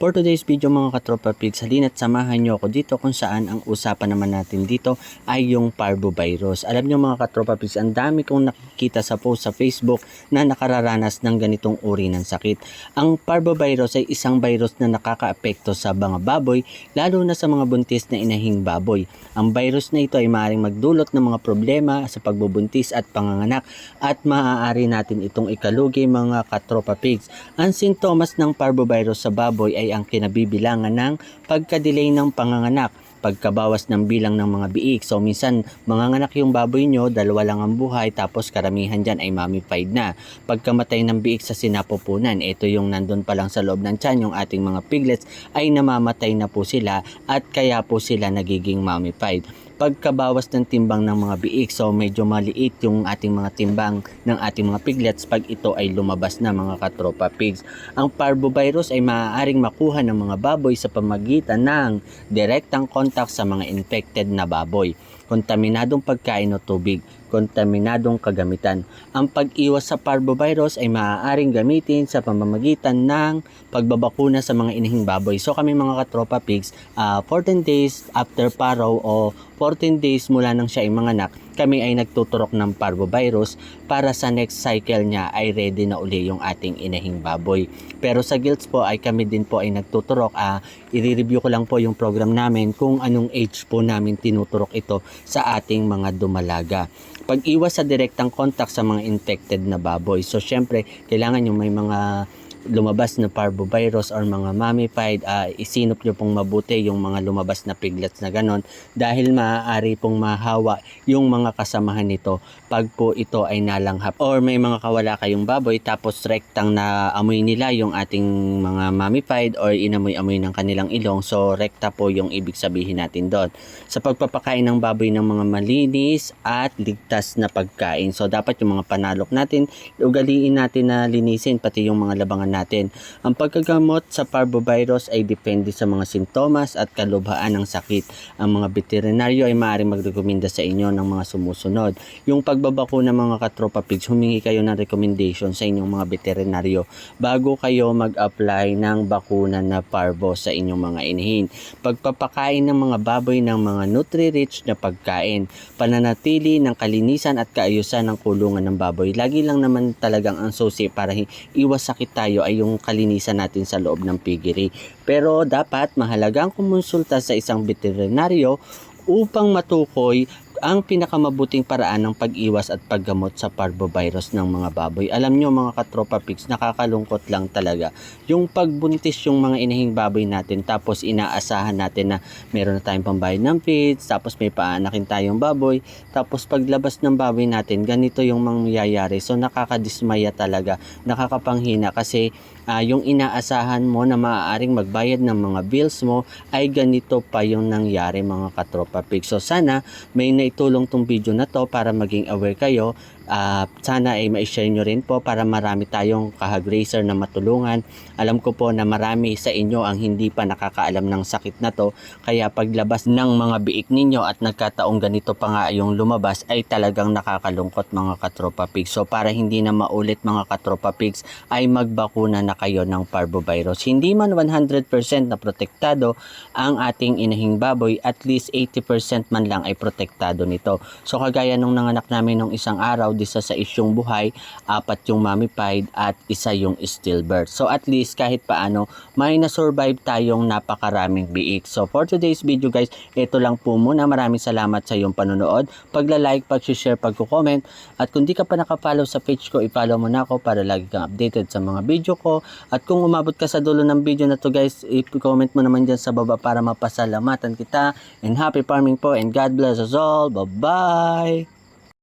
For today's video mga katropa pigs, halina't samahan nyo ako dito kung saan ang usapan naman natin dito ay yung parvovirus. Alam nyo mga katropa pigs, ang dami kong nakikita sa post sa Facebook na nakararanas ng ganitong uri ng sakit. Ang parvovirus ay isang virus na nakakaapekto sa mga baboy, lalo na sa mga buntis na inahing baboy. Ang virus na ito ay maaaring magdulot ng mga problema sa pagbubuntis at panganganak at maaari natin itong ikalugi mga katropa pigs. Ang sintomas ng parvovirus sa baboy ay ang kinabibilangan ng pagka-delay ng panganganak, pagkabawas ng bilang ng mga biik. So minsan manganganak yung baboy nyo, dalawa lang ang buhay, tapos karamihan dyan ay mummified na. Pagkamatay ng biik sa sinapupunan, ito yung nandun pa lang sa loob ng tiyan, yung ating mga piglets, ay namamatay na po sila at kaya po sila nagiging mummified pagkabawas ng timbang ng mga biik. So medyo maliit yung ating mga timbang ng ating mga piglets pag ito ay lumabas na mga katropa pigs. Ang parvovirus ay maaaring makuha ng mga baboy sa pamagitan ng direktang contact sa mga infected na baboy, kontaminadong pagkain o tubig, kontaminadong kagamitan. Ang pag-iwas sa parvovirus ay maaaring gamitin sa pamamagitan ng pagbabakuna sa mga inahing baboy. So kami mga katropa pigs, ah, 14 days after paro o 14 days mula nang siya ay manganak, kami ay nagtuturok ng parvovirus para sa next cycle niya ay ready na uli yung ating inahing baboy. Pero sa guilds po ay kami din po ay nagtuturok. Ah, i-review ko lang po yung program namin kung anong age po namin tinuturok ito sa ating mga dumalaga pag-iwas sa direktang contact sa mga infected na baboy. So, syempre, kailangan yung may mga lumabas na parvovirus or mga mummified, uh, isinop nyo pong mabuti yung mga lumabas na piglets na ganon dahil maaari pong mahawa yung mga kasamahan nito pag po ito ay nalanghap. Or may mga kawala kayong baboy tapos rektang na amoy nila yung ating mga mummified or inamoy-amoy ng kanilang ilong. So rekta po yung ibig sabihin natin doon. Sa pagpapakain ng baboy ng mga malinis at ligtas na pagkain. So dapat yung mga panalok natin ugaliin natin na linisin pati yung mga labangan natin. Ang pagkagamot sa parvovirus ay depende sa mga sintomas at kalubhaan ng sakit. Ang mga veterinaryo ay maaaring magrekomenda sa inyo ng mga sumusunod. Yung pagbabakuna mga katropa pigs, humingi kayo ng recommendation sa inyong mga veterinaryo bago kayo mag-apply ng bakuna na parvo sa inyong mga inahin. Pagpapakain ng mga baboy ng mga nutri-rich na pagkain, pananatili ng kalinisan at kaayusan ng kulungan ng baboy. Lagi lang naman talagang ang susi para iwas sakit tayo ay yung kalinisan natin sa loob ng piggery. Pero dapat mahalagang kumonsulta sa isang veterinaryo upang matukoy ang pinakamabuting paraan ng pag-iwas at paggamot sa parvovirus ng mga baboy. Alam nyo mga katropa pigs, nakakalungkot lang talaga. Yung pagbuntis yung mga inahing baboy natin tapos inaasahan natin na meron na tayong pambayad ng feeds, tapos may paanakin tayong baboy, tapos paglabas ng baboy natin, ganito yung mangyayari. So nakakadismaya talaga, nakakapanghina kasi ah, yung inaasahan mo na maaaring magbayad ng mga bills mo ay ganito pa yung nangyari mga katropa pigs. So sana may naitulong tong video na to para maging aware kayo. Ah, sana ay ma-share nyo rin po para marami tayong kahag racer na matulungan. Alam ko po na marami sa inyo ang hindi pa nakakaalam ng sakit na to. Kaya paglabas ng mga biik ninyo at nagkataong ganito pa nga yung lumabas ay talagang nakakalungkot mga katropa pigs. So para hindi na maulit mga katropa pigs ay magbakuna na kayo ng parvovirus. Hindi man 100% na protektado ang ating inahing baboy, at least 80% man lang ay protektado nito. So kagaya nung nanganak namin nung isang araw, isa sa isyong buhay, apat yung mummified at isa yung stillbirth. So at least kahit paano, may na-survive tayong napakaraming biik. So for today's video guys, ito lang po muna. Maraming salamat sa iyong panonood. Pagla-like, pag-share, pag-comment. At kung di ka pa nakapollow sa page ko, i-follow mo na ako para lagi kang updated sa mga video ko. At kung umabot ka sa dulo ng video na to guys, i-comment mo naman dyan sa baba para mapasalamatan kita. And happy farming po and God bless us all. Bye-bye!